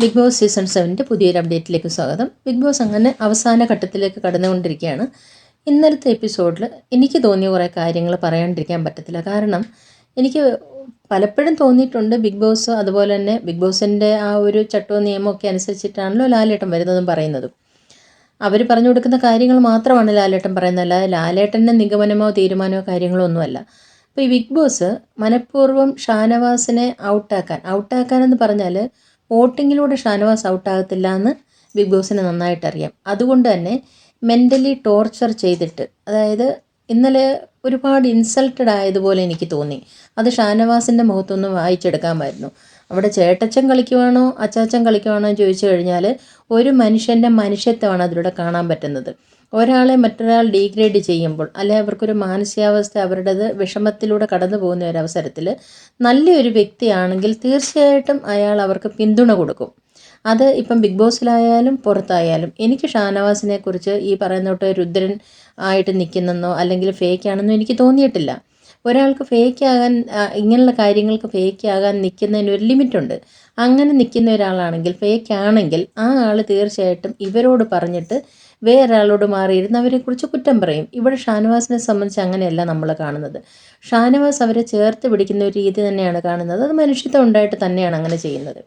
Big boss season സെവന്റെ പുതിയൊരു അപ്ഡേറ്റിലേക്ക് സ്വാഗതം. Big boss അങ്ങനെ അവസാന ഘട്ടത്തിലേക്ക് കടന്നുകൊണ്ടിരിക്കുകയാണ്. ഇന്നലത്തെ എപ്പിസോഡിൽ എനിക്ക് തോന്നിയ കുറേ കാര്യങ്ങൾ പറയാണ്ടിരിക്കാൻ പറ്റത്തില്ല. കാരണം എനിക്ക് പലപ്പോഴും തോന്നിയിട്ടുണ്ട് ബിഗ് ബോസ് അതുപോലെ തന്നെ ബിഗ് ബോസിന്റെ ആ ഒരു ചട്ടവും നിയമമൊക്കെ അനുസരിച്ചിട്ടാണല്ലോ ലാലേട്ടൻ വരുന്നതും പറയുന്നതും. അവർ പറഞ്ഞു കൊടുക്കുന്ന കാര്യങ്ങൾ മാത്രമാണ് ലാലേട്ടൻ പറയുന്നത്. അല്ലാതെ ലാലേട്ടന്റെ നിഗമനമോ തീരുമാനമോ കാര്യങ്ങളോ ഒന്നുമല്ല. അപ്പോൾ ഈ ബിഗ് ബോസ് മനഃപൂർവം ഷാനവാസിനെ ഔട്ടാക്കാൻ ഔട്ടാക്കാൻ എന്ന് പറഞ്ഞാൽ വോട്ടിങ്ങിലൂടെ ഷാനവാസ് ഔട്ടാകത്തില്ല എന്ന് ബിഗ് ബോസിന് നന്നായിട്ട് അറിയാം അതുകൊണ്ട് തന്നെ മെന്റലി ടോർച്ചർ ചെയ്തിട്ട് അതായത് ഇന്നലെ ഒരുപാട് ഇൻസൾട്ടഡ് ആയതുപോലെ എനിക്ക് തോന്നി. അത് ഷാനവാസിന്റെ മുഖത്തൊന്നും വായിച്ചെടുക്കാമായിരുന്നു. അവിടെ ചേട്ടച്ചൻ കളിക്കുവാണോ അച്ചാച്ചൻ കളിക്കുവാണോ എന്ന് ചോദിച്ചു കഴിഞ്ഞാൽ ഒരു മനുഷ്യന്റെ മനുഷ്യത്വമാണ് അതിലൂടെ കാണാൻ പറ്റുന്നത്. ഒരാളെ മറ്റൊരാൾ ഡീഗ്രേഡ് ചെയ്യുമ്പോൾ അല്ലെങ്കിൽ അവർക്കൊരു മാനസികാവസ്ഥ അവരുടേത് വിഷമത്തിലൂടെ കടന്നു പോകുന്ന ഒരു അവസരത്തിൽ നല്ലൊരു വ്യക്തിയാണെങ്കിൽ തീർച്ചയായിട്ടും അയാൾ അവർക്ക് പിന്തുണ കൊടുക്കും. അത് ഇപ്പം ബിഗ് ബോസിലായാലും പുറത്തായാലും എനിക്ക് ഷാനവാസിനെ കുറിച്ച് ഈ പറയുന്ന തൊട്ട് രുദ്രൻ ആയിട്ട് നിൽക്കുന്നെന്നോ അല്ലെങ്കിൽ ഫേക്ക് ആണെന്നോ എനിക്ക് തോന്നിയിട്ടില്ല. ഒരാൾക്ക് ഫേക്ക് ആകാൻ ഇങ്ങനെയുള്ള കാര്യങ്ങൾക്ക് ഫേക്ക് ആകാൻ നിൽക്കുന്നതിന് ഒരു ലിമിറ്റുണ്ട് അങ്ങനെ നിൽക്കുന്ന ഒരാളാണെങ്കിൽ ഫേക്ക് ആണെങ്കിൽ ആ ആൾ തീർച്ചയായിട്ടും ഇവരോട് പറഞ്ഞിട്ട് വേറൊരാളോട് മാറിയിരുന്ന് അവരെക്കുറിച്ച് കുറ്റം പറയും. ഇവിടെ ഷാനവാസിനെ സംബന്ധിച്ച് അങ്ങനെയല്ല നമ്മൾ കാണുന്നത്. ഷാനവാസ് അവരെ ചേർത്ത് പിടിക്കുന്ന ഒരു രീതി തന്നെയാണ് കാണുന്നത്. അത് മനുഷ്യത്വം ഉണ്ടായിട്ട് തന്നെയാണ് അങ്ങനെ ചെയ്യുന്നത്.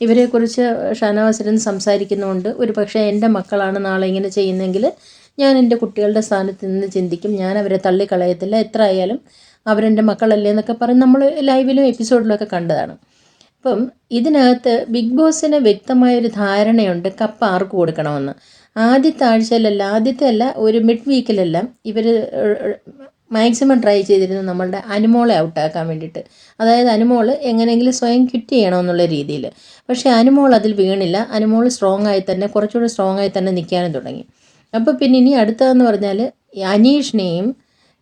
ഇവരെക്കുറിച്ച് ഷാനവാസിരുന്ന് സംസാരിക്കുന്നുണ്ട് ഒരു പക്ഷേ എന്റെ മക്കളാണ് നാളെ ഇങ്ങനെ ചെയ്യുന്നതെങ്കിൽ ഞാൻ എന്റെ കുട്ടികളുടെ സ്ഥാനത്ത് നിന്ന് ചിന്തിക്കും. ഞാൻ അവരെ തള്ളിക്കളയത്തില്ല. എത്ര ആയാലും അവരെന്റെ മക്കളല്ലേ എന്നൊക്കെ പറഞ്ഞ് നമ്മൾ ലൈവിലും എപ്പിസോഡിലൊക്കെ കണ്ടതാണ്. അപ്പം ഇതിനകത്ത് ബിഗ് ബോസിന് വ്യക്തമായൊരു ധാരണയുണ്ട് കപ്പ് ആർക്ക് കൊടുക്കണമെന്ന്. ആദ്യത്തെ ആഴ്ചയിലല്ല ആദ്യത്തെ അല്ല ഒരു മിഡ് വീക്കിലെല്ലാം ഇവർ മാക്സിമം ട്രൈ ചെയ്തിരുന്നു നമ്മളുടെ അനുമോളെ ഔട്ടാക്കാൻ വേണ്ടിയിട്ട്. അതായത് അനുമോൾ എങ്ങനെയെങ്കിലും സ്വയം ക്വിറ്റ് ചെയ്യണമെന്നുള്ള രീതിയിൽ പക്ഷേ അനുമോൾ അതിൽ വീണില്ല. അനുമോൾ സ്ട്രോങ് ആയി തന്നെ കുറച്ചുകൂടി സ്ട്രോങ് ആയി തന്നെ നിൽക്കാനും തുടങ്ങി. അപ്പോൾ പിന്നെ ഇനി അടുത്തതെന്ന് പറഞ്ഞാൽ അനീഷിനെയും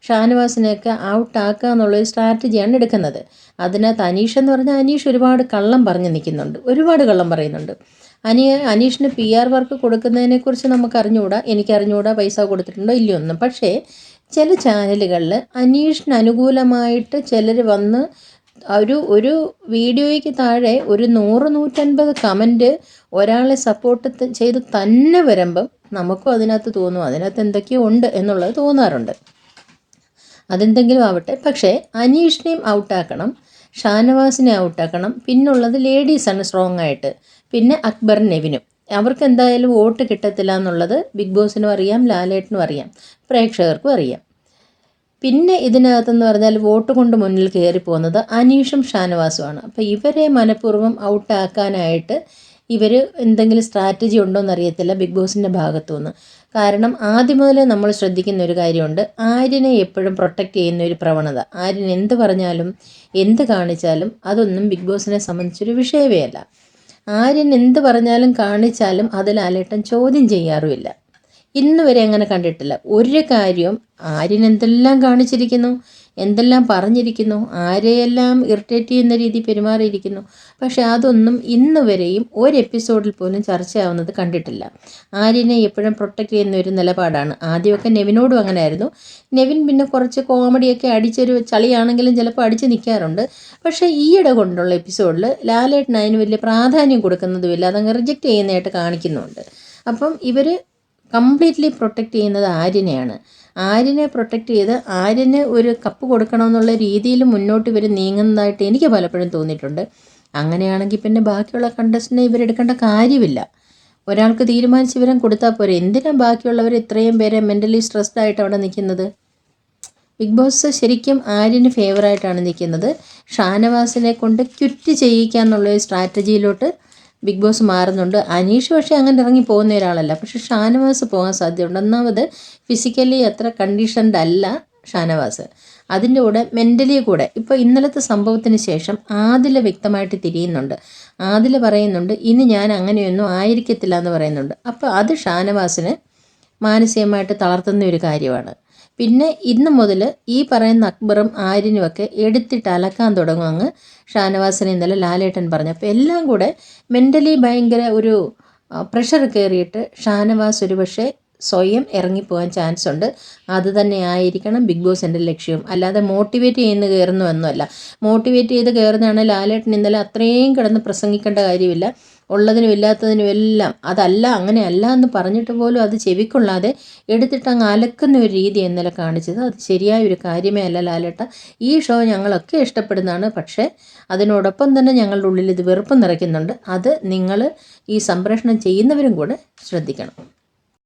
ഷാനവാസിനെയൊക്കെ ഔട്ടാക്കുക എന്നുള്ളൊരു സ്ട്രാറ്റജിയാണ് എടുക്കുന്നത്. അതിനകത്ത് അനീഷ് എന്ന് പറഞ്ഞാൽ അനീഷ് ഒരുപാട് കള്ളം പറഞ്ഞ് നിൽക്കുന്നുണ്ട്. ഒരുപാട് കള്ളം പറയുന്നുണ്ട്. അനി അനീഷിന് പി ആർ വർക്ക് കൊടുക്കുന്നതിനെക്കുറിച്ച് നമുക്ക് അറിഞ്ഞുകൂടാ എനിക്ക് അറിഞ്ഞുകൂടാ പൈസ കൊടുത്തിട്ടുണ്ടോ ഇല്ലയോ ഒന്നും പക്ഷേ ചില ചാനലുകളിൽ അനീഷിന് അനുകൂലമായിട്ട് ചിലർ വന്ന് ഒരു ഒരു വീഡിയോയ്ക്ക് താഴെ ഒരു നൂറ് നൂറ്റൻപത് കമന്റ് ഒരാളെ സപ്പോർട്ട് ചെയ്ത് തന്നെ വരുമ്പം നമുക്കും അതിനകത്ത് തോന്നും അതിനകത്ത് എന്തൊക്കെയോ ഉണ്ട് എന്നുള്ളത് തോന്നാറുണ്ട്. അതെന്തെങ്കിലും ആവട്ടെ. പക്ഷേ അനീഷിനെയും ഔട്ടാക്കണം ഷാനവാസിനെ ഔട്ടാക്കണം. പിന്നുള്ളത് ലേഡീസാണ് സ്ട്രോങ് ആയിട്ട്. പിന്നെ അക്ബർ നെവിനും. അവർക്ക് എന്തായാലും വോട്ട് കിട്ടത്തില്ല എന്നുള്ളത് ബിഗ് ബോസിനും അറിയാം ലാലേട്ടനും അറിയാം പ്രേക്ഷകർക്കും അറിയാം. പിന്നെ ഇതിനകത്തെന്ന് പറഞ്ഞാൽ വോട്ട് കൊണ്ട് മുന്നിൽ കയറി പോകുന്നത് അനീഷും ഷാനവാസുമാണ്. അപ്പോൾ ഇവരെ മനഃപൂർവം ഔട്ടാക്കാനായിട്ട് ഇവർ എന്തെങ്കിലും സ്ട്രാറ്റജി ഉണ്ടോ എന്നറിയത്തില്ല ബിഗ് ബോസിന്റെ ഭാഗത്തുനിന്ന്. കാരണം ആദ്യം മുതൽ നമ്മൾ ശ്രദ്ധിക്കുന്ന ഒരു കാര്യമുണ്ട്. ആര്യനെ എപ്പോഴും പ്രൊട്ടക്റ്റ് ചെയ്യുന്ന ഒരു പ്രവണത. ആര്യൻ എന്ത് പറഞ്ഞാലും എന്ത് കാണിച്ചാലും അതൊന്നും ബിഗ് ബോസിനെ സംബന്ധിച്ചൊരു വിഷയമേ അല്ല ആര്യൻ എന്ത് പറഞ്ഞാലും കാണിച്ചാലും അതിൽ അലേട്ടൻ ചോദ്യം ചെയ്യാറുമില്ല. ഇന്നുവരെ അങ്ങനെ കണ്ടിട്ടില്ല. ഒരു കാര്യം ആര്യൻ എന്തെല്ലാം കാണിച്ചിരിക്കുന്നു? എന്തെല്ലാം പറഞ്ഞിരിക്കുന്നു ആരെയെല്ലാം ഇറിറ്റേറ്റ് ചെയ്യുന്ന രീതി പെരുമാറിയിരിക്കുന്നു. പക്ഷേ അതൊന്നും ഇന്ന് വരെയും ഒരു എപ്പിസോഡിൽ പോലും ചർച്ചയാവുന്നത് കണ്ടിട്ടില്ല. ആര്യനെ എപ്പോഴും പ്രൊട്ടക്റ്റ് ചെയ്യുന്ന ഒരു നിലപാടാണ്. ആദ്യമൊക്കെ നെവിനോടും അങ്ങനെയായിരുന്നു. നെവിൻ പിന്നെ കുറച്ച് കോമഡിയൊക്കെ അടിച്ചൊരു ചളിയാണെങ്കിലും ചിലപ്പോൾ അടിച്ച് നിൽക്കാറുണ്ട് പക്ഷേ ഈയിടെ കൊണ്ടുള്ള എപ്പിസോഡിൽ ലാലേട്ടൻ വലിയ പ്രാധാന്യം കൊടുക്കുന്നതുമില്ല. അതങ്ങ് റിജക്റ്റ് ചെയ്യുന്നതായിട്ട് കാണിക്കുന്നുണ്ട്. അപ്പം ഇവർ കംപ്ലീറ്റ്ലി പ്രൊട്ടക്റ്റ് ചെയ്യുന്നത് ആര്യനെയാണ്. ആര്യനെ പ്രൊട്ടക്റ്റ് ചെയ്ത് ആര്യന് ഒരു കപ്പ് കൊടുക്കണമെന്നുള്ള രീതിയിൽ മുന്നോട്ട് ഇവർ നീങ്ങുന്നതായിട്ട് എനിക്ക് പലപ്പോഴും തോന്നിയിട്ടുണ്ട്. അങ്ങനെയാണെങ്കിൽ പിന്നെ ബാക്കിയുള്ള കണ്ടസ്റ്റിനെ ഇവരെടുക്കേണ്ട കാര്യമില്ല. ഒരാൾക്ക് തീരുമാനിച്ച് വിവരം കൊടുത്താൽ പോരെ. എന്തിനാണ് ബാക്കിയുള്ളവർ ഇത്രയും പേരെ മെന്റലി സ്ട്രെസ്ഡ് ആയിട്ട് അവിടെ നിൽക്കുന്നത്? ബിഗ് ബോസ് ശരിക്കും ആര്യന് ഫേവറായിട്ടാണ് നിൽക്കുന്നത്. ഷാനവാസിനെ കൊണ്ട് ക്വിറ്റ് ചെയ്യിക്കുക എന്നുള്ള സ്ട്രാറ്റജിയിലോട്ട് ബിഗ് ബോസ് മാറുന്നുണ്ട്. അനീഷ് പക്ഷേ അങ്ങനെ ഇറങ്ങി പോകുന്ന ഒരാളല്ല. പക്ഷേ ഷാനവാസ് പോകാൻ സാധ്യതയുണ്ട്. ഒന്നാമത് ഫിസിക്കലി അത്ര കണ്ടീഷൻഡ് അല്ല ഷാനവാസ്. അതിന്റെ കൂടെ മെന്റലി കൂടെ. ഇപ്പോൾ ഇന്നലത്തെ സംഭവത്തിന് ശേഷം ആദില വ്യക്തമായിട്ട് തിരിയുന്നുണ്ട്. ആദില പറയുന്നുണ്ട് ഇനി ഞാൻ അങ്ങനെയൊന്നും ആയിരിക്കത്തില്ല എന്ന് പറയുന്നുണ്ട്. അപ്പോൾ അത് ഷാനവാസിന് മാനസികമായിട്ട് തളർത്തുന്ന ഒരു കാര്യമാണ്. പിന്നെ ഇന്ന് മുതൽ ഈ പറയുന്ന അക്ബറും ആര്യനുമൊക്കെ എടുത്തിട്ട് അലക്കാൻ തുടങ്ങും അങ്ങ്. ഷാനവാസിനെ ഇന്നലെ ലാലേട്ടൻ പറഞ്ഞു അപ്പോൾ എല്ലാം കൂടെ മെന്റലി ഭയങ്കര ഒരു പ്രഷർ കയറിയിട്ട് ഷാനവാസ് ഒരു പക്ഷേ സ്വയം ഇറങ്ങിപ്പോകാൻ ചാൻസ് ഉണ്ട്. അത് തന്നെ ആയിരിക്കണം ബിഗ് ബോസിന്റെ ലക്ഷ്യം. അല്ലാതെ മോട്ടിവേറ്റ് ചെയ്യുന്ന കയറുന്നതൊന്നുമല്ല മോട്ടിവേറ്റ് ചെയ്ത് കയറുന്നതാണ് ലാലേട്ടൻ ഇന്നലെ അത്രയും കിടന്ന് പ്രസംഗിക്കേണ്ട കാര്യമില്ല. ഉള്ളതിനും ഇല്ലാത്തതിനും എല്ലാം അതല്ല അങ്ങനെയല്ല എന്ന് പറഞ്ഞിട്ട് പോലും അത് ചെവിക്കൊള്ളാതെ എടുത്തിട്ട് അങ്ങ് അലക്കുന്ന ഒരു രീതി ഇന്നലെ കാണിച്ചത്. അത് ശരിയായ ഒരു കാര്യമേ അല്ല ലാലേട്ട. ഈ ഷോ ഞങ്ങളൊക്കെ ഇഷ്ടപ്പെടുന്നതാണ്. പക്ഷേ അതിനോടൊപ്പം തന്നെ ഞങ്ങളുടെ ഉള്ളിൽ ഇത് വെറുപ്പ് നിറയ്ക്കുന്നുണ്ട്. അത് നിങ്ങൾ ഈ സംപ്രേഷണം ചെയ്യുന്നവരും കൂടെ ശ്രദ്ധിക്കണം.